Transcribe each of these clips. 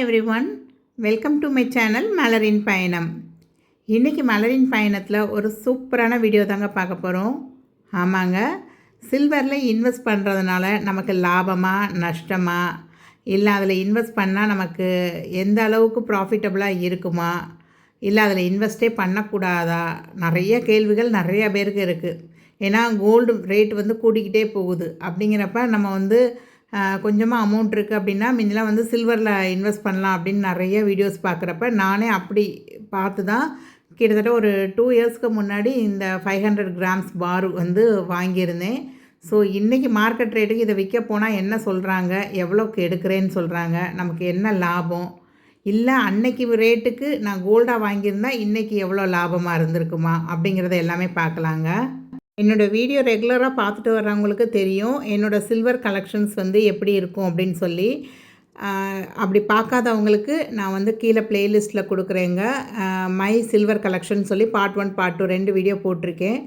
Every one welcome to my channel மலரின் பயணம் இன்றைக்கி மலரின் பயணத்தில் ஒரு சூப்பரான வீடியோ தாங்க பார்க்க போகிறோம் ஆமாங்க. சில்வரில் இன்வெஸ்ட் பண்ணுறதுனால நமக்கு லாபமா நஷ்டமா? இல்லை அதில் இன்வெஸ்ட் பண்ணால் நமக்கு எந்த அளவுக்கு ப்ராஃபிட்டபுளாக இருக்குமா? இல்லை அதில் இன்வெஸ்ட்டே பண்ணக்கூடாதா? நிறைய கேள்விகள் நிறைய பேருக்கு இருக்குது ஏன்னா கோல்டு ரேட் வந்து கூடிக்கிட்டே போகுது. அப்படிங்கிறப்ப நம்ம வந்து கொஞ்சமாக அமௌண்ட் இருக்குது அப்படின்னா முன்னெலாம் வந்து சில்வரில் இன்வெஸ்ட் பண்ணலாம் அப்படின்னு நிறைய வீடியோஸ் பார்க்குறப்ப நானே அப்படி பார்த்து தான் கிட்டத்தட்ட ஒரு டூ இயர்ஸ்க்கு முன்னாடி இந்த ஃபைவ் ஹண்ட்ரட் கிராம்ஸ் பார் வந்து வாங்கியிருந்தேன். ஸோ இன்றைக்கி மார்க்கெட் ரேட்டுக்கு இதை விற்க போனால் என்ன சொல்கிறாங்க எவ்வளோக்கு எடுக்கிறேன்னு சொல்கிறாங்க நமக்கு என்ன லாபம்? இல்லை அன்னைக்கு ரேட்டுக்கு நான் கோல்டாக வாங்கியிருந்தா இன்றைக்கி எவ்வளோ லாபமாக இருந்திருக்குமா? அப்படிங்கிறத எல்லாமே பார்க்கலாங்க. என்னோடய வீடியோ ரெகுலராக பார்த்துட்டு வர்றவங்களுக்கு தெரியும் என்னோடய சில்வர் கலெக்ஷன்ஸ் வந்து எப்படி இருக்கும் அப்படின்னு சொல்லி. அப்படி பார்க்காதவங்களுக்கு நான் வந்து கீழே ப்ளேலிஸ்ட்டில் கொடுக்குறேங்க. மை சில்வர் கலெக்ஷன் சொல்லி பார்ட் ஒன் பார்ட் டூ ரெண்டு வீடியோ போட்டிருக்கேன்.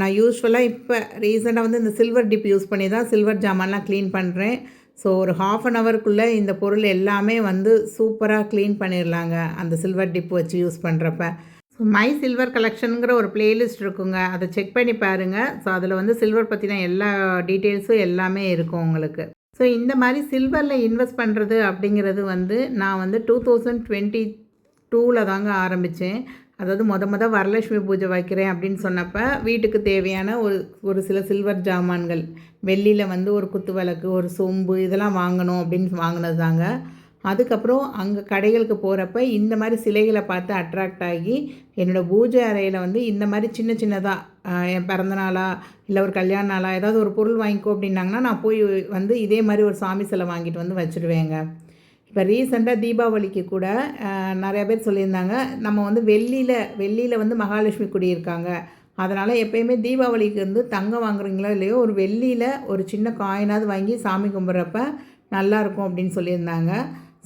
நான் யூஸ்வலாக இப்போ ரீசெண்டாக வந்து இந்த சில்வர் டிப் யூஸ் பண்ணி தான் சில்வர் ஜாமான்லாம் க்ளீன் பண்ணுறேன் ஸோ ஒரு ஹாஃப் அன் ஹவருக்குள்ளே இந்த பொருள் எல்லாமே வந்து சூப்பராக க்ளீன் பண்ணிடலாங்க அந்த சில்வர் டிப் வச்சு யூஸ் பண்ணுறப்ப ஸோ மை சில்வர் கலெக்ஷனுங்கிற ஒரு பிளேலிஸ்ட் இருக்குங்க. அதை செக் பண்ணி பாருங்கள் ஸோ அதில் வந்து சில்வர் பற்றின எல்லா டீட்டெயில்ஸும் எல்லாமே இருக்கும் உங்களுக்கு. ஸோ இந்த மாதிரி சில்வரில் இன்வெஸ்ட் பண்ணுறது அப்படிங்கிறது வந்து நான் வந்து டூ தௌசண்ட் டுவெண்ட்டி டூவில் தாங்க ஆரம்பித்தேன் அதாவது மொத மொதல் வரலட்சுமி பூஜை வைக்கிறேன் அப்படின்னு சொன்னப்போ வீட்டுக்கு தேவையான ஒரு ஒரு சில சில்வர் ஜாமான்கள். வெள்ளியில் வந்து ஒரு குத்து விளக்கு ஒரு சொம்பு இதெல்லாம் வாங்கணும் அப்படின்னு வாங்கினது தாங்க. அதுக்கப்புறம் அங்கே கடைகளுக்கு போகிறப்ப இந்த மாதிரி சிலைகளை பார்த்து அட்ராக்ட் ஆகி என்னோடய பூஜை அறையில் வந்து இந்த மாதிரி சின்ன சின்னதாக என் பிறந்தநாளா இல்லை ஒரு கல்யாண நாளா ஏதாவது ஒரு பொருள் வாங்கிக்கோ அப்படின்னாங்கன்னா நான் போய் வந்து இதே மாதிரி ஒரு சாமி சிலை வாங்கிட்டு வந்து வச்சுடுவேங்க இப்போ ரீசெண்டாக தீபாவளிக்கு கூட நிறையா பேர் சொல்லியிருந்தாங்க நம்ம வந்து வெள்ளியில் வெள்ளியில் வந்து மகாலட்சுமி குடியிருக்காங்க அதனால் எப்பயுமே தீபாவளிக்கு வந்து தங்கம் வாங்குறீங்களோ இல்லையோ ஒரு வெள்ளியில் ஒரு சின்ன காயினாவது வாங்கி சாமி கும்பிட்றப்ப நல்லாயிருக்கும் அப்படின்னு சொல்லியிருந்தாங்க.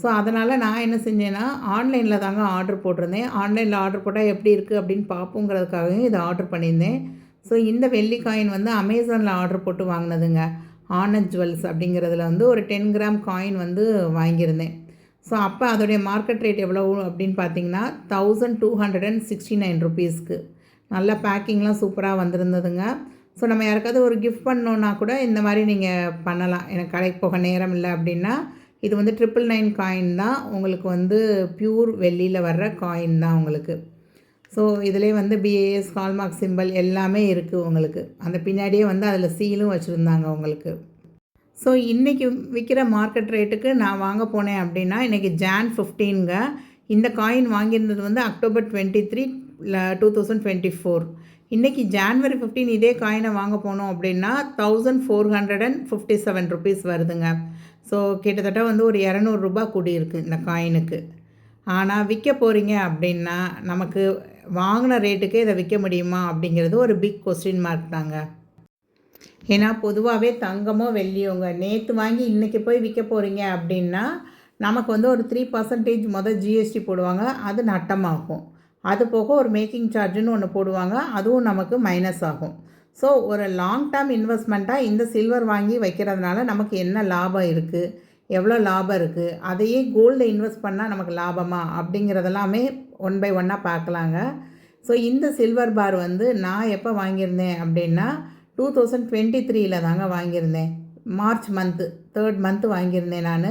ஸோ அதனால் நான் என்ன செஞ்சேன்னா ஆன்லைனில் தாங்க ஆர்டர் போட்டிருந்தேன். ஆன்லைனில் ஆர்டர் போட்டால் எப்படி இருக்குது அப்படின்னு பார்ப்போங்கிறதுக்காகவும் இதை ஆர்டர் பண்ணியிருந்தேன். ஸோ இந்த வெள்ளி காயின் வந்து அமேசானில் ஆர்டர் போட்டு வாங்கினதுங்க. ஆனந்த் ஜுவல்ஸ் அப்படிங்கிறதுல வந்து ஒரு டென் கிராம் காயின் வந்து வாங்கியிருந்தேன். ஸோ அப்போ அதோடைய மார்க்கெட் ரேட் எவ்வளோ அப்படின்னு பார்த்தீங்கன்னா thousand two hundred and sixty nine ருபீஸ்க்கு நல்ல பேக்கிங்லாம் சூப்பராக வந்திருந்ததுங்க. ஸோ நம்ம யாருக்காவது ஒரு கிஃப்ட் பண்ணோன்னா கூட இந்த மாதிரி நீங்கள் பண்ணலாம். எனக்கு கடைக்கு போக நேரம் இல்லை அப்படின்னா இது வந்து ட்ரிபிள் நைன் காயின் தான். உங்களுக்கு வந்து பியூர் வெள்ளியில் வர்ற காயின் தான் உங்களுக்கு. ஸோ இதிலே வந்து பிஏஎஸ் ஹால்மார்க் சிம்பல் எல்லாமே இருக்குது உங்களுக்கு. அந்த பின்னாடியே வந்து அதில் சீலும் வச்சுருந்தாங்க உங்களுக்கு. ஸோ இன்றைக்கி விற்கிற மார்க்கெட் ரேட்டுக்கு நான் வாங்க போனேன் அப்படின்னா இன்றைக்கி ஜான் ஃபிஃப்டீனுங்க இந்த காயின் வாங்கியிருந்தது வந்து October twenty three two thousand twenty four இன்றைக்கி ஜான்வரி ஃபிஃப்டீன் இதே காயினை வாங்க போனோம் அப்படின்னா thousand four hundred and fifty seven rupees வருதுங்க. ஸோ கிட்டத்தட்ட வந்து ஒரு இரநூறுபா கூடியிருக்கு இந்த காயினுக்கு ஆனால் விற்க போகிறீங்க அப்படின்னா நமக்கு வாங்கின ரேட்டுக்கே இதை விற்க முடியுமா அப்படிங்கிறது ஒரு பிக் கொஸ்டின் மார்க் தாங்க. ஏன்னா பொதுவாகவே தங்கமோ வெள்ளியோங்க நேற்று வாங்கி இன்றைக்கி போய் விற்க போகிறீங்க அப்படின்னா நமக்கு வந்து ஒரு த்ரீ பர்சன்டேஜ் மொதல் ஜிஎஸ்டி போடுவாங்க அது நட்டமாகும். அது போக ஒரு மேக்கிங் சார்ஜுன்னு ஒன்று போடுவாங்க அதுவும் நமக்கு மைனஸ் ஆகும். ஸோ ஒரு லாங் டேர்ம் இன்வெஸ்ட்மெண்ட்டாக இந்த சில்வர் வாங்கி வைக்கிறதுனால நமக்கு என்ன லாபம் இருக்குது எவ்வளோ லாபம் இருக்குது அதையே கோல்டு இன்வெஸ்ட் பண்ணால் நமக்கு லாபமா? அப்படிங்கிறதெல்லாமே ஒன் பை ஒன்னாக பார்க்கலாங்க. ஸோ இந்த சில்வர் பார் வந்து நான் எப்போ வாங்கியிருந்தேன் அப்படின்னா டூ தௌசண்ட் டுவெண்ட்டி த்ரீயில் தாங்க வாங்கியிருந்தேன். மார்ச் மந்த்து தேர்ட் மந்த்து வாங்கியிருந்தேன் நான்.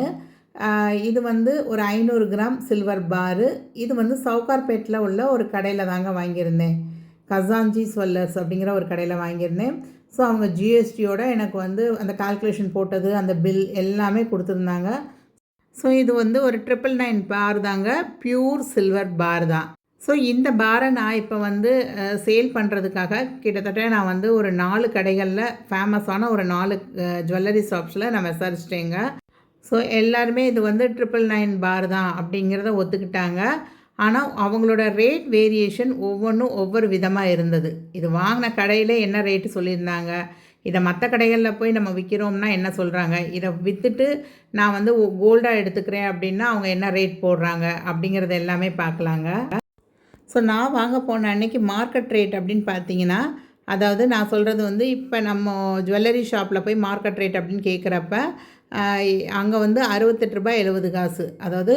இது வந்து ஒரு ஐநூறு கிராம் சில்வர் பாரு இது வந்து சவுகார்பேட்டில் உள்ள ஒரு கடையில் தாங்க வாங்கியிருந்தேன். கசாஞ்சி ஸ்வல்லர்ஸ் அப்படிங்கிற ஒரு கடையில் வாங்கியிருந்தேன். ஸோ அவங்க ஜிஎஸ்டியோட எனக்கு வந்து அந்த கால்குலேஷன் போட்டது அந்த பில் எல்லாமே கொடுத்துருந்தாங்க. ஸோ இது வந்து ஒரு ட்ரிபிள் நைன் பார் தாங்க. பியூர் சில்வர் பார் தான். ஸோ இந்த பாரை நான் இப்போ வந்து சேல் பண்ணுறதுக்காக கிட்டத்தட்ட நான் வந்து ஒரு நாலு கடைகளில் ஃபேமஸான ஒரு நாலு ஜுவல்லரி ஷாப்ஸில் நான் விசாரிச்சிட்டேங்க. ஸோ எல்லாருமே இது வந்து ட்ரிபிள் நைன் பார் தான் அப்படிங்கிறத ஒத்துக்கிட்டாங்க. ஆனால் அவங்களோட ரேட் வேரியேஷன் ஒவ்வொன்றும் ஒவ்வொரு விதமாக இருந்தது. இது வாங்கின கடையில் என்ன ரேட்டு சொல்லியிருந்தாங்க? இதை மற்ற கடைகளில் போய் நம்ம விற்கிறோம்னா என்ன சொல்கிறாங்க இதை விற்றுட்டு நான் வந்து கோல்டாக எடுத்துக்கிறேன் அப்படின்னா அவங்க என்ன ரேட் போடுறாங்க? அப்படிங்கிறத எல்லாமே பார்க்கலாங்க. ஸோ நான் வாங்க போன அன்னைக்கு மார்க்கெட் ரேட் அப்படின்னு பார்த்தீங்கன்னா அதாவது நான் சொல்கிறது வந்து இப்போ நம்ம ஜுவல்லரி ஷாப்பில் போய் மார்க்கெட் ரேட் அப்படின்னு கேட்குறப்ப அங்கே வந்து அறுபத்தெட்டு ரூபாய் எழுபது காசு. அதாவது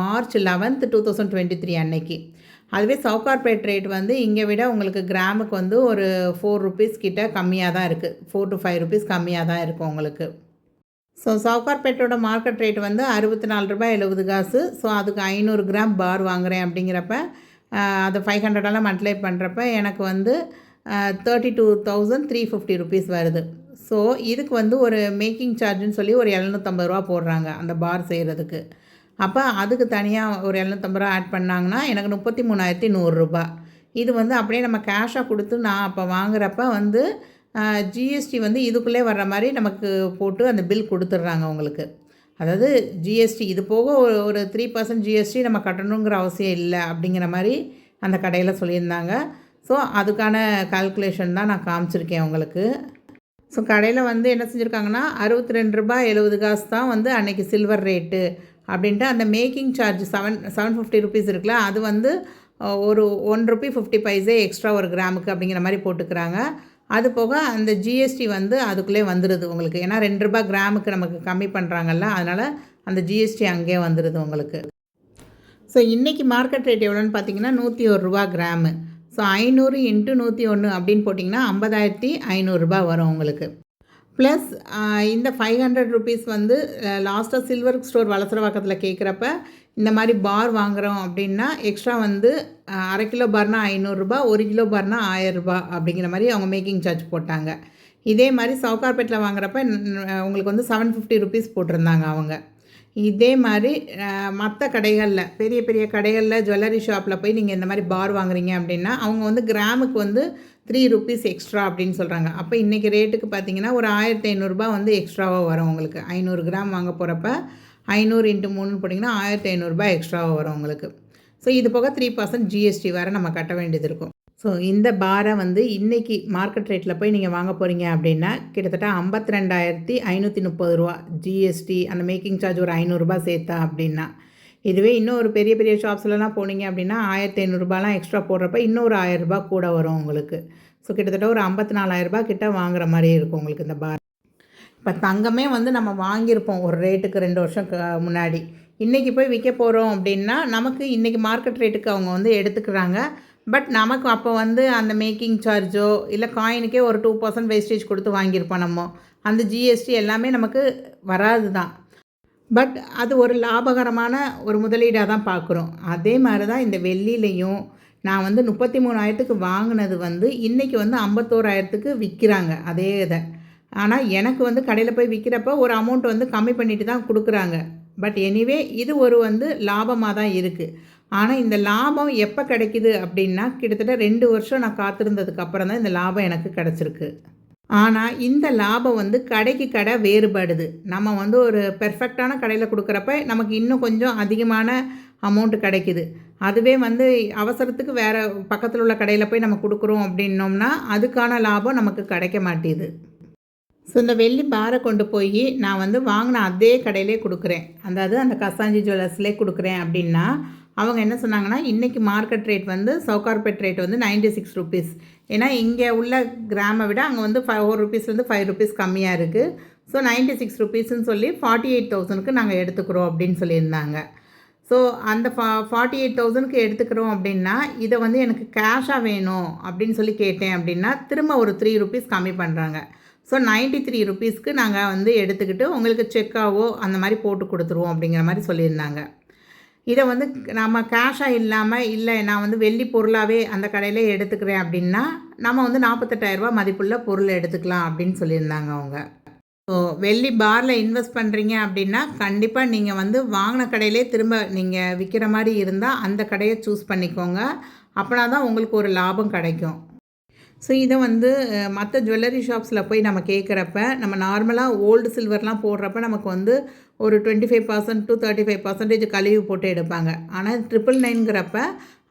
March eleventh two thousand twenty three அன்னைக்கு. அதுவே சவுகார்பேட் ரேட் வந்து இங்கே விட உங்களுக்கு கிராமுக்கு வந்து ஒரு ஃபோர் ருபீஸ் கிட்ட கம்மியாக தான் இருக்குது ஃபோர் டு ஃபைவ் ருபீஸ் கம்மியாக தான் இருக்கும் உங்களுக்கு. ஸோ சவுகார்பேட்டோட மார்க்கெட் ரேட் வந்து அறுபத்தி நாலு ரூபாய் எழுபது காசு. ஸோ அதுக்கு ஐநூறு கிராம் பார் வாங்குகிறேன் அப்படிங்கிறப்ப அதை ஃபைவ் ஹண்ட்ரடெல்லாம் மல்டிப்ளை பண்ணுறப்ப எனக்கு வந்து thirty two thousand three fifty rupees வருது. ஸோ இதுக்கு வந்து ஒரு மேக்கிங் சார்ஜுன்னு சொல்லி ஒரு எழுநூற்றம்பது ரூபா போடுறாங்க அந்த பார் செய்கிறதுக்கு அப்போ அதுக்கு தனியாக ஒரு எழுநூற்றம்பது ரூபா ஆட் பண்ணாங்கன்னா எனக்கு முப்பத்தி மூணாயிரத்தி நூறுரூபா இது வந்து அப்படியே நம்ம கேஷாக கொடுத்து நான் அப்போ வாங்குறப்ப வந்து ஜிஎஸ்டி வந்து இதுக்குள்ளே வர்ற மாதிரி நமக்கு போட்டு அந்த பில் கொடுத்துட்றாங்க உங்களுக்கு அதாவது ஜிஎஸ்டி இது போக ஒரு ஒரு த்ரீ பர்சன்ட் ஜிஎஸ்டி நம்ம கட்டணுங்கிற அவசியம் இல்லை அப்படிங்கிற மாதிரி அந்த கடையில் சொல்லியிருந்தாங்க. ஸோ அதுக்கான கால்குலேஷன் தான் நான் காமிச்சிருக்கேன் உங்களுக்கு. ஸோ கடையில் வந்து என்ன செஞ்சுருக்காங்கன்னா அறுபத்தி ரெண்டு ரூபாய் எழுபது காசு தான் வந்து அன்றைக்கி சில்வர் ரேட்டு அப்படின்ட்டு அந்த making charge seven seven fifty rupees இருக்குல்ல அது வந்து ஒரு one rupee fifty paise extra ஒரு கிராமுக்கு அப்படிங்கிற மாதிரி போட்டுக்கிறாங்க. அது போக அந்த ஜிஎஸ்டி வந்து அதுக்குள்ளே வந்துடுது உங்களுக்கு. ஏன்னா ரெண்டு ரூபாய் கிராமுக்கு நமக்கு கம்மி பண்ணுறாங்கல்ல அதனால் அந்த ஜிஎஸ்டி அங்கேயே வந்துடுது உங்களுக்கு. ஸோ இன்றைக்கி மார்க்கெட் ரேட் எவ்வளோன்னு பார்த்தீங்கன்னா நூற்றி ஒரு ரூபா கிராமு. ஸோ ஐநூறு இன்ட்டு நூற்றி ஒன்று அப்படின்னு போட்டிங்கன்னா ஐம்பதாயிரத்தி ஐநூறுரூபா வரும் உங்களுக்கு. ப்ளஸ் இந்த ஃபைவ் ஹண்ட்ரட் ருபீஸ் வந்து லாஸ்ட்டாக சில்வர் ஸ்டோர் வளசரவாக்கத்தில் கேட்குறப்ப இந்த மாதிரி பார் வாங்குகிறோம் அப்படின்னா எக்ஸ்ட்ரா வந்து அரை கிலோ பார்னா ஐநூறுரூபா ஒரு கிலோ பார்னா ஆயரரூபா அப்படிங்கிற மாதிரி அவங்க மேக்கிங் சார்ஜ் போட்டாங்க. இதே மாதிரி சவுகார்பேட்டில் வாங்குறப்ப உங்களுக்கு வந்து செவன் ஃபிஃப்டி ருபீஸ் போட்டிருந்தாங்க அவங்க. இதே மாதிரி மற்ற கடைகளில் பெரிய பெரிய கடைகளில் ஜுவல்லரி ஷாப்பில் போய் நீங்கள் இந்த மாதிரி பார் வாங்குறீங்க அப்படின்னா அவங்க வந்து கிராமுக்கு வந்து த்ரீ ருபீஸ் எக்ஸ்ட்ரா அப்படின்னு சொல்கிறாங்க அப்போ இன்றைக்கி ரேட்டுக்கு பார்த்தீங்கன்னா ஒரு ஆயிரத்தி ஐநூறுரூபா வந்து எக்ஸ்ட்ராவாக வரும் உங்களுக்கு. ஐநூறு கிராம் வாங்க போகிறப்ப ஐநூறு இன்ட்டு மூணுன்னு போட்டிங்கன்னா ஆயிரத்தி ஐநூறுரூபா எக்ஸ்ட்ராவாக வரும் உங்களுக்கு. ஸோ இது போக த்ரீ பர்சன்ட் ஜிஎஸ்டி வேறு நம்ம கட்ட வேண்டியது இருக்கும். ஸோ இந்த பாரை வந்து இன்றைக்கி மார்க்கெட் ரேட்டில் போய் நீங்கள் வாங்க போகிறீங்க அப்படின்னா கிட்டத்தட்ட ஐம்பத்தி ரெண்டாயிரத்தி ஐநூற்றி முப்பது ரூபா ஜிஎஸ்டி அந்த மேக்கிங் சார்ஜ் ஒரு ஐநூறுரூபா சேர்த்தா அப்படின்னா. இதுவே இன்னும் ஒரு பெரிய பெரிய ஷாப்ஸ்லலாம் போனீங்க அப்படின்னா ஆயிரத்தி ஐநூறுரூபாலாம் எக்ஸ்ட்ரா போடுறப்ப இன்னொரு ஆயிரரூபா கூட வரும் உங்களுக்கு. ஸோ கிட்டத்தட்ட ஒரு ஐம்பத்தி நாலாயிரரூபா கிட்ட வாங்குற மாதிரி இருக்கும் உங்களுக்கு இந்த பார். இப்போ தங்கமே வந்து நம்ம வாங்கியிருப்போம் ஒரு ரேட்டுக்கு ரெண்டு வருஷம் க- முன்னாடி. இன்றைக்கி போய் விற்க போகிறோம் அப்படின்னா நமக்கு இன்றைக்கி மார்க்கெட் ரேட்டுக்கு அவங்க வந்து எடுத்துக்கிறாங்க. பட் நமக்கு அப்போ வந்து அந்த மேக்கிங் சார்ஜோ இல்லை காயினுக்கே ஒரு டூ பர்சன்ட் வேஸ்டேஜ் கொடுத்து வாங்கியிருப்போம் நம்ம. அந்த ஜிஎஸ்டி எல்லாமே நமக்கு வராது தான் பட் அது ஒரு லாபகரமான ஒரு முதலீடாக தான் பார்க்குறோம் அதே மாதிரி தான் இந்த வெள்ளிலையும் நான் வந்து முப்பத்தி மூணாயிரத்துக்கு வாங்கினது வந்து இன்றைக்கி வந்து ஐம்பத்தோராயிரத்துக்கு விற்கிறாங்க அதே இதை. ஆனால் எனக்கு வந்து கடையில் போய் விற்கிறப்ப ஒரு அமௌண்ட் வந்து கம்மி பண்ணிட்டு தான் கொடுக்குறாங்க. பட் எனிவே இது ஒரு வந்து லாபமாக தான் இருக்குது ஆனால் இந்த லாபம் எப்போ கிடைக்குது அப்படின்னா கிட்டத்தட்ட ரெண்டு வருஷம் நான் காத்திருந்ததுக்கு அப்புறம் தான் இந்த லாபம் எனக்கு கிடச்சிருக்கு. ஆனால் இந்த லாபம் வந்து கடைக்கு கடை வேறுபடுது. நம்ம வந்து ஒரு பெர்ஃபெக்டான கடையில் கொடுக்குறப்ப நமக்கு இன்னும் கொஞ்சம் அதிகமான அமௌண்ட்டு கிடைக்குது. அதுவே வந்து அவசரத்துக்கு வேறு பக்கத்தில் உள்ள கடையில் போய் நம்ம கொடுக்குறோம் அப்படின்னோம்னா அதுக்கான லாபம் நமக்கு கிடைக்க மாட்டேது. ஸோ இந்த வெள்ளி பாரை கொண்டு போய் நான் வந்து வாங்கின அதே கடையிலே கொடுக்குறேன். அதாவது அந்த கசாஞ்சி ஜுவல்லர்ஸ்லேயே கொடுக்குறேன் அப்படின்னா அவங்க என்ன சொன்னாங்கன்னா இன்றைக்கி மார்க்கெட் ரேட் வந்து சவுகார்பேட் ரேட் வந்து 96 சிக்ஸ் ருபீஸ் ஏன்னா இங்கே உள்ள கிராமை விட அங்கே வந்து ஃபைவ் ஃபோர் ருபீஸ்லேருந்து ஃபைவ் ருபீஸ் கம்மியாக இருக்குது ஸோ 96 சிக்ஸ் ருபீஸ்ன்னு சொல்லி ஃபார்ட்டி எயிட் தௌசண்ட்க்கு நாங்கள் எடுத்துக்கிறோம் அப்படின்னு சொல்லியிருந்தாங்க. ஸோ அந்த ஃபா ஃபார்ட்டி எயிட் தௌசண்ட்க்கு எடுத்துக்கிறோம் அப்படின்னா இதை வந்து எனக்கு கேஷாக வேணும் அப்படின்னு சொல்லி கேட்டேன் அப்படின்னா திரும்ப ஒரு த்ரீ ருபீஸ் கம்மி பண்ணுறாங்க ஸோ 93 த்ரீ ருபீஸ்க்கு நாங்கள் வந்து எடுத்துக்கிட்டு உங்களுக்கு செக்காவோ அந்த மாதிரி போட்டு கொடுத்துருவோம் அப்படிங்கிற மாதிரி சொல்லியிருந்தாங்க. இதை வந்து நம்ம கேஷாக இல்லாமல் இல்லை நான் வந்து வெள்ளி பொருளாகவே அந்த கடையிலே எடுத்துக்கிறேன் அப்படின்னா நம்ம வந்து 48000 ரூபாய் மதிப்புள்ள பொருள் எடுத்துக்கலாம் அப்படின்னு சொல்லியிருந்தாங்க அவங்க. ஸோ வெள்ளி பாரில் இன்வெஸ்ட் பண்ணுறீங்க அப்படின்னா கண்டிப்பாக நீங்கள் வந்து வாங்கின கடையிலே திரும்ப நீங்கள் விற்கிற மாதிரி இருந்தால் அந்த கடையை சூஸ் பண்ணிக்கோங்க. அப்படின்னா தான் உங்களுக்கு ஒரு லாபம் கிடைக்கும். ஸோ இதை வந்து மற்ற ஜுவல்லரி ஷாப்ஸில் போய் நம்ம கேட்குறப்ப நம்ம நார்மலாக ஓல்டு சில்வர்லாம் போடுறப்ப நமக்கு வந்து ஒரு twenty five percent to thirty five percentage கழிவு போட்டு எடுப்பாங்க. ஆனால் ட்ரிபிள் நைன்கிறப்ப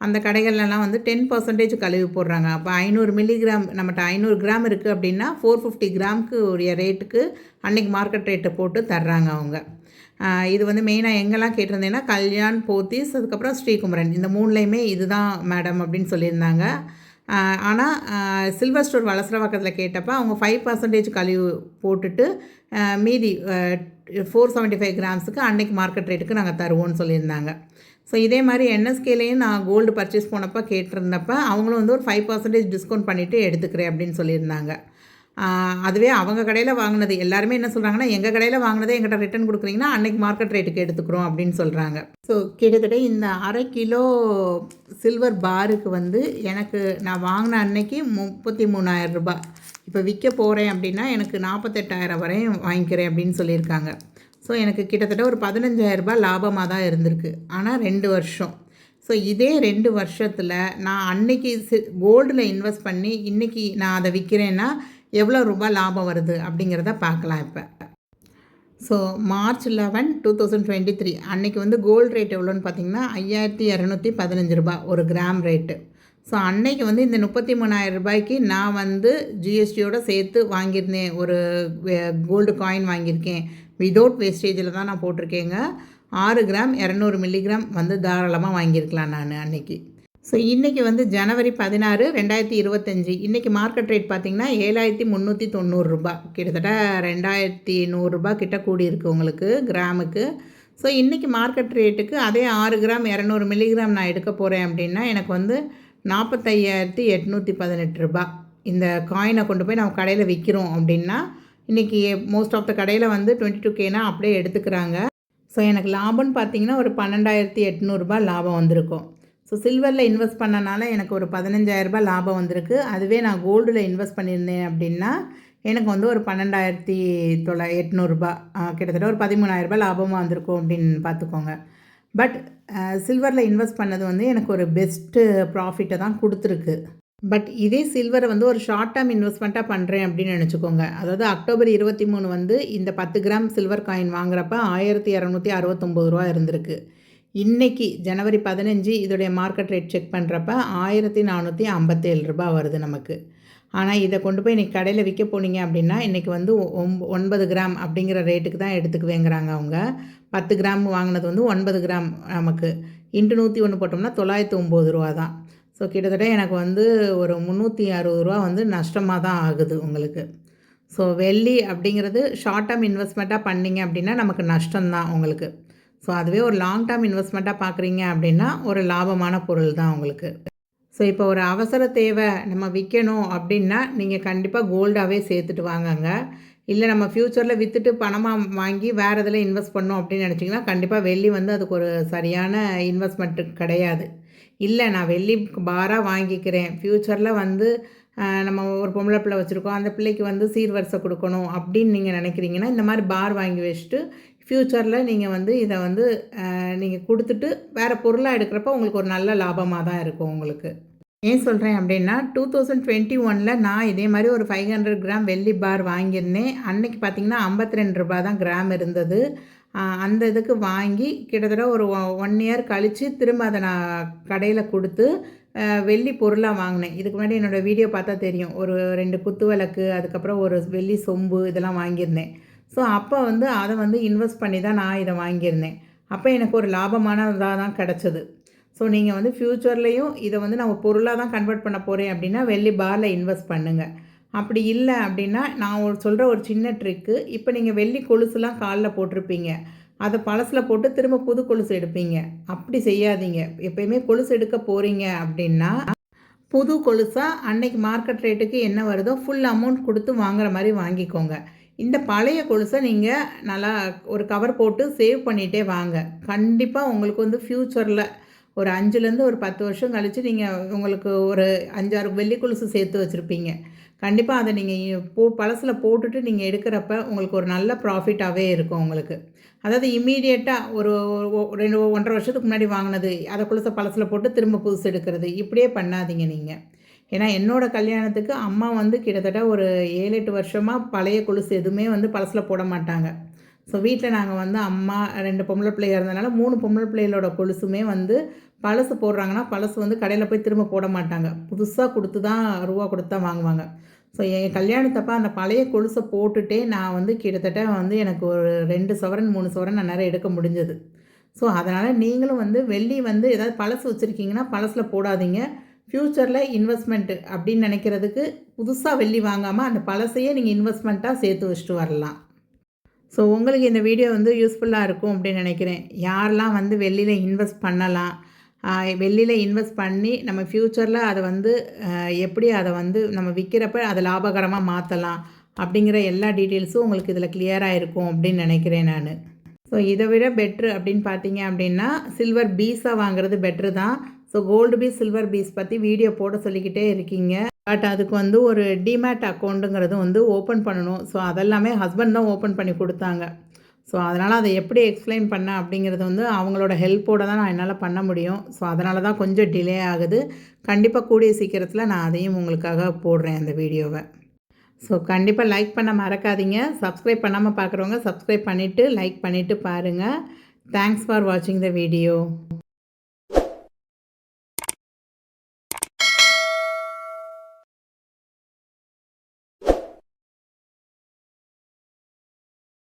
அந்த கடைகள்லாம் வந்து டென் பர்சன்டேஜ் கழிவு போடுறாங்க. அப்போ ஐநூறு மில்லிகிராம் நம்மகிட்ட ஐநூறு கிராம் இருக்குது அப்படின்னா ஃபோர் ஃபிஃப்டி கிராமுக்கு உரிய ரேட்டுக்கு அன்றைக்கி மார்க்கெட் ரேட்டை போட்டு தர்றாங்க அவங்க. இது வந்து மெயினாக எங்கெல்லாம் கேட்டிருந்தேன்னா கல்யாண் போத்தீஸ் அதுக்கப்புறம் ஸ்ரீகுமரன். இந்த மூணுலேயுமே இதுதான் மேடம் அப்படின்னு சொல்லியிருந்தாங்க. ஆனால் சில்வர் ஸ்டோர் வளசரவாக்கத்தில் கேட்டப்போ அவங்க ஃபைவ் பர்சன்டேஜ் கழிவு போட்டுட்டு மீதி ஃபோர் செவன்ட்டி ஃபைவ் கிராம்ஸுக்கு அன்னைக்கு மார்க்கெட் ரேட்டுக்கு நாங்கள் தருவோம்னு சொல்லியிருந்தாங்க. ஸோ இதே மாதிரி என்எஸ்கேலையும் நான் கோல்டு பர்ச்சேஸ் போனப்போ கேட்டிருந்தப்ப அவங்களும் வந்து ஒரு ஃபைவ் பர்சன்டேஜ் டிஸ்கவுண்ட் பண்ணிவிட்டு எடுத்துக்கிறேன் அப்படின்னு சொல்லியிருந்தாங்க. அதுவே அவங்க கடையில் வாங்கினது. எல்லாருமே என்ன சொல்கிறாங்கன்னா எங்கள் கடையில் வாங்கினதே எங்கிட்ட ரிட்டர்ன் கொடுக்குறீங்கன்னா அன்னைக்கு மார்க்கெட் ரேட்டுக்கு எடுத்துக்கிறோம் அப்படின்னு சொல்கிறாங்க ஸோ கிட்டத்தட்ட இந்த அரை கிலோ சில்வர் பாருக்கு வந்து எனக்கு நான் வாங்கின அன்னைக்கு முப்பத்தி மூணாயிரம் ரூபாய் இப்போ விற்க போகிறேன் அப்படின்னா எனக்கு நாற்பத்தெட்டாயிரம் வரையும் வாங்கிக்கிறேன் அப்படின்னு சொல்லியிருக்காங்க. ஸோ எனக்கு கிட்டத்தட்ட ஒரு பதினஞ்சாயிரரூபா லாபமாக தான் இருந்திருக்கு. ஆனால் ரெண்டு வருஷம். ஸோ இதே ரெண்டு வருஷத்தில் நான் அன்னைக்கு கோல்டில் இன்வெஸ்ட் பண்ணி இன்றைக்கி நான் அதை விற்கிறேன்னா எவ்வளோ ரூபாய் லாபம் வருது அப்படிங்கிறத பார்க்கலாம் இப்போ. So March eleven two thousand twenty three அன்றைக்கி வந்து கோல்டு ரேட் எவ்வளோன்னு பார்த்தீங்கன்னா ஐயாயிரத்தி இரநூத்தி பதினஞ்சு ரூபாய் ஒரு கிராம் ரேட்டு ஸோ அன்னைக்கு வந்து இந்த முப்பத்தி மூணாயிரம் ரூபாய்க்கு நான் வந்து ஜிஎஸ்டியோட சேர்த்து வாங்கியிருந்தேன். ஒரு கோல்டு காயின் வாங்கியிருக்கேன். விதவுட் வேஸ்டேஜில் தான் நான் போட்டிருக்கேங்க. ஆறு கிராம் இரநூறு மில்லிகிராம் வந்து தாராளமாக வாங்கியிருக்கலாம் நான் அன்னைக்கு. ஸோ இன்றைக்கி வந்து ஜனவரி பதினாறு ரெண்டாயிரத்தி இருபத்தஞ்சி. இன்றைக்கி மார்க்கெட் ரேட் பார்த்திங்கன்னா ஏழாயிரத்தி முந்நூற்றி தொண்ணூறுரூபா கிட்டத்தட்ட ரெண்டாயிரத்தி நூறுரூபா கிட்ட கூடியிருக்கு உங்களுக்கு கிராமுக்கு. ஸோ இன்றைக்கி மார்க்கெட் ரேட்டுக்கு அதே ஆறு கிராம் இரநூறு மில்லிகிராம் நான் எடுக்க போகிறேன் அப்படின்னா எனக்கு வந்து நாற்பத்தையாயிரத்தி எட்நூற்றி பதினெட்டு ரூபா இந்த காயினை கொண்டு போய் நம்ம கடையில் விற்கிறோம் அப்படின்னா இன்றைக்கி மோஸ்ட் ஆஃப் த கடையில் வந்து டுவெண்ட்டி டூ கேனா அப்படியே எடுத்துக்கிறாங்க. ஸோ எனக்கு லாபம்னு பார்த்தீங்கன்னா ஒரு பன்னெண்டாயிரத்தி எட்நூறுபா லாபம் வந்திருக்கும். ஸோ சில்வரில் இன்வெஸ்ட் பண்ணனால எனக்கு ஒரு பதினஞ்சாயிரரூபா லாபம் வந்திருக்கு. அதுவே நான் கோல்டில் இன்வெஸ்ட் பண்ணியிருந்தேன் அப்படின்னா எனக்கு வந்து ஒரு பன்னெண்டாயிரத்தி தொள்ளா எட்நூறுபா கிட்டத்தட்ட ஒரு பதிமூணாயிரரூபா லாபமாக வந்திருக்கும் அப்படின்னு பார்த்துக்கோங்க. பட் சில்வரில் இன்வெஸ்ட் பண்ணது வந்து எனக்கு ஒரு பெஸ்ட்டு ப்ராஃபிட்டை தான் கொடுத்துருக்கு. பட் இதே சில்வரை வந்து ஒரு ஷார்ட் டேர்ம் இன்வெஸ்ட்மெண்ட்டாக பண்ணுறேன் அப்படின்னு நினச்சிக்கோங்க. அதாவது அக்டோபர் இருபத்தி மூணு வந்து இந்த பத்து கிராம் சில்வர் காயின் வாங்குறப்ப ஆயிரத்தி இரநூத்தி அறுபத்தொம்போது ரூபா இருந்திருக்கு. இன்றைக்கி ஜனவரி பதினஞ்சு இதோடைய மார்க்கெட் ரேட் செக் பண்ணுறப்ப ஆயிரத்தி நானூற்றி ஐம்பத்தேழு ரூபாய் வருது நமக்கு. ஆனால் இதை கொண்டு போய் இன்றைக்கி கடையில் விற்க போனீங்க அப்படின்னா இன்றைக்கி வந்து ஒம்ப ஒன்பது கிராம் அப்படிங்கிற ரேட்டுக்கு தான் எடுத்துக்குவேங்கிறாங்க அவங்க. பத்து கிராம் வாங்கினது வந்து ஒன்பது கிராம் நமக்கு. இன்ட்டு நூற்றி ஒன்று போட்டோம்னா தொள்ளாயிரத்தி ஒம்பது ரூபா தான். ஸோ கிட்டத்தட்ட எனக்கு வந்து ஒரு முந்நூற்றி அறுபது ரூபா வந்து நஷ்டமாக தான் ஆகுது உங்களுக்கு. ஸோ வெள்ளி அப்படிங்கிறது ஷார்ட் டேர்ம் இன்வெஸ்ட்மெண்ட்டாக பண்ணீங்க அப்படின்னா நமக்கு நஷ்டம்தான் உங்களுக்கு. ஸோ அதுவே ஒரு லாங் டேர்ம் இன்வெஸ்ட்மெண்ட்டாக பார்க்குறீங்க அப்படின்னா ஒரு லாபமான பொருள் தான் உங்களுக்கு. ஸோ இப்போ ஒரு அவசர தேவை நம்ம விற்கணும் அப்படின்னா நீங்கள் கண்டிப்பாக கோல்டாகவே சேர்த்துட்டு வாங்கங்க. இல்லை நம்ம ஃப்யூச்சரில் விற்றுட்டு பணமாக வாங்கி வேறு இதில் இன்வெஸ்ட் பண்ணோம் அப்படின்னு நினச்சிங்கன்னா கண்டிப்பாக வெள்ளி வந்து அதுக்கு ஒரு சரியான இன்வெஸ்ட்மெண்ட்டு கிடையாது. இல்லை நான் வெள்ளி பாராக வாங்கிக்கிறேன். ஃப்யூச்சரில் வந்து நம்ம ஒரு பொம்பளை பிள்ளை வச்சுருக்கோம். அந்த பிள்ளைக்கு வந்து சீர்வரிசை கொடுக்கணும் அப்படின்னு நீங்கள் நினைக்கிறீங்கன்னா இந்த மாதிரி பார் வாங்கி வச்சுட்டு ஃப்யூச்சரில் நீங்கள் வந்து இதை வந்து நீங்கள் கொடுத்துட்டு வேறு பொருளாக எடுக்கிறப்ப உங்களுக்கு ஒரு நல்ல லாபமாக தான் இருக்கும் உங்களுக்கு. ஏன் சொல்கிறேன் அப்படின்னா டூ தௌசண்ட் டுவெண்ட்டி ஒனில் நான் இதே மாதிரி ஒரு ஃபைவ் ஹண்ட்ரட் கிராம் வெள்ளி பார் வாங்கியிருந்தேன். அன்னைக்கு பார்த்தீங்கன்னா ஐம்பத்தி ரெண்டு ரூபா தான் கிராம் இருந்தது. அந்த இதுக்கு வாங்கி கிட்டத்தட்ட ஒரு ஒன் இயர் கழித்து திரும்ப அதை நான் கடையில் கொடுத்து வெள்ளி பொருளாக வாங்கினேன். இதுக்கு முன்னாடி என்னோடய வீடியோ பார்த்தா தெரியும். ஒரு ரெண்டு குத்து விளக்கு அதுக்கப்புறம் ஒரு வெள்ளி சொம்பு இதெல்லாம் வாங்கியிருந்தேன். ஸோ அப்போ வந்து அதை வந்து இன்வெஸ்ட் பண்ணி தான் நான் இதை வாங்கியிருந்தேன். அப்போ எனக்கு ஒரு லாபமானதாக தான் கிடச்சிது. ஸோ நீங்கள் வந்து ஃப்யூச்சர்லேயும் இதை வந்து நான் ஒரு பொருளாக தான் கன்வெர்ட் பண்ண போகிறேன் அப்படின்னா வெள்ளி பாரில் இன்வெஸ்ட் பண்ணுங்கள் அப்படி இல்லை அப்படின்னா நான் ஒரு சொல்கிற ஒரு சின்ன ட்ரிக்கு இப்போ நீங்கள் வெள்ளி கொலுசுலாம் காலில் போட்டிருப்பீங்க. அதை பழசில் போட்டு திரும்ப புது கொலுசு எடுப்பீங்க. அப்படி செய்யாதீங்க. எப்பயுமே கொலுசு எடுக்க போகிறீங்க அப்படின்னா புது கொலுசாக அன்னைக்கு மார்க்கெட் ரேட்டுக்கு என்ன வருதோ ஃபுல் அமௌண்ட் கொடுத்து வாங்குற மாதிரி வாங்கிக்கோங்க. இந்த பழைய கொலுசை நீங்கள் நல்லா ஒரு கவர் போட்டு சேவ் பண்ணிகிட்டே வாங்க. கண்டிப்பாக உங்களுக்கு வந்து ஃப்யூச்சரில் ஒரு அஞ்சுலேருந்து ஒரு பத்து வருஷம் கழித்து நீங்கள் உங்களுக்கு ஒரு அஞ்சாறு வெள்ளி கொலுசு சேர்த்து வச்சுருப்பீங்க. கண்டிப்பாக அதை நீங்கள் போ பழசில் போட்டுட்டு நீங்கள் எடுக்கிறப்ப உங்களுக்கு ஒரு நல்ல ப்ராஃபிட்டாகவே இருக்கும் உங்களுக்கு. அதாவது இம்மீடியட்டாக ஒரு ரெண்டு ஒன்றரை வருஷத்துக்கு முன்னாடி வாங்கினது அதை கொலுசை பழசில் போட்டு திரும்ப புதுசு எடுக்கிறது இப்படியே பண்ணாதீங்க நீங்கள் ஏன்னா என்னோடய கல்யாணத்துக்கு அம்மா வந்து கிட்டத்தட்ட ஒரு ஏழு எட்டு வருஷமாக பழைய கொலுசு எதுவுமே வந்து பழசில் போட மாட்டாங்க. ஸோ வீட்டில் நாங்கள் வந்து அம்மா ரெண்டு பொம்பளை பிள்ளைங்க இருந்தனால மூணு பொம்பளை பிள்ளைகளோட கொலுசுமே வந்து பழசு போடுறாங்கன்னா பழசு வந்து கடையில் போய் திரும்ப போட மாட்டாங்க. புதுசாக கொடுத்து தான் ரூபா கொடுத்து தான் வாங்குவாங்க. ஸோ என் கல்யாணத்தப்போ அந்த பழைய கொலுசை போட்டுட்டே நான் வந்து கிட்டத்தட்ட வந்து எனக்கு ஒரு ரெண்டு சவரன் மூணு சவரன் நான் நிறைய எடுக்க முடிஞ்சது. ஸோ அதனால் நீங்களும் வந்து வெள்ளி வந்து ஏதாவது பழசு வச்சுருக்கீங்கன்னா பழசில் போடாதீங்க. ஃப்யூச்சரில் இன்வெஸ்ட்மெண்ட்டு அப்படின்னு நினைக்கிறதுக்கு புதுசாக வெள்ளி வாங்காமல் அந்த பழசையே நீங்கள் இன்வெஸ்ட்மெண்ட்டாக சேர்த்து வச்சுட்டு வரலாம். ஸோ உங்களுக்கு இந்த வீடியோ வந்து யூஸ்ஃபுல்லாக இருக்கும் அப்படின்னு நினைக்கிறேன். யாரெல்லாம் வந்து வெள்ளியில் இன்வெஸ்ட் பண்ணலாம் வெள்ளியில் இன்வெஸ்ட் பண்ணி நம்ம ஃப்யூச்சரில் அதை வந்து எப்படி அதை வந்து நம்ம விற்கிறப்ப அதை லாபகரமாக மாற்றலாம் அப்படிங்கிற எல்லா டீட்டெயில்ஸும் உங்களுக்கு இதில் கிளியராக இருக்கும் அப்படின்னு நினைக்கிறேன் நான். ஸோ இதை விட பெட்ரு அப்படின்னு பார்த்தீங்க அப்படின்னா சில்வர் பீஸாக வாங்குறது பெட்ரு தான். So gold piece silver piece பற்றி வீடியோ போட சொல்லிக்கிட்டே இருக்கீங்க. பட் அதுக்கு வந்து ஒரு டிமேட் அக்கௌண்ட்டுங்கிறது வந்து ஓப்பன் பண்ணணும். ஸோ அதெல்லாமே ஹஸ்பண்ட் தான் ஓப்பன் பண்ணி கொடுத்தாங்க. ஸோ அதனால் அதை எப்படி எக்ஸ்பிளைன் பண்ண அப்படிங்கிறது வந்து அவங்களோட ஹெல்ப்போடு தான் நான் என்னால் பண்ண முடியும். ஸோ அதனால தான் கொஞ்சம் டிலே ஆகுது. கண்டிப்பாக கூடிய சீக்கிரத்தில் நான் அதையும் உங்களுக்காக போடுறேன் அந்த வீடியோவை ஸோ கண்டிப்பாக லைக் பண்ண மறக்காதீங்க. சப்ஸ்கிரைப் பண்ணாமல் பார்க்குறவங்க சப்ஸ்கிரைப் பண்ணிவிட்டு லைக் பண்ணிவிட்டு பாருங்கள் தேங்க்ஸ் ஃபார் வாட்சிங் த வீடியோ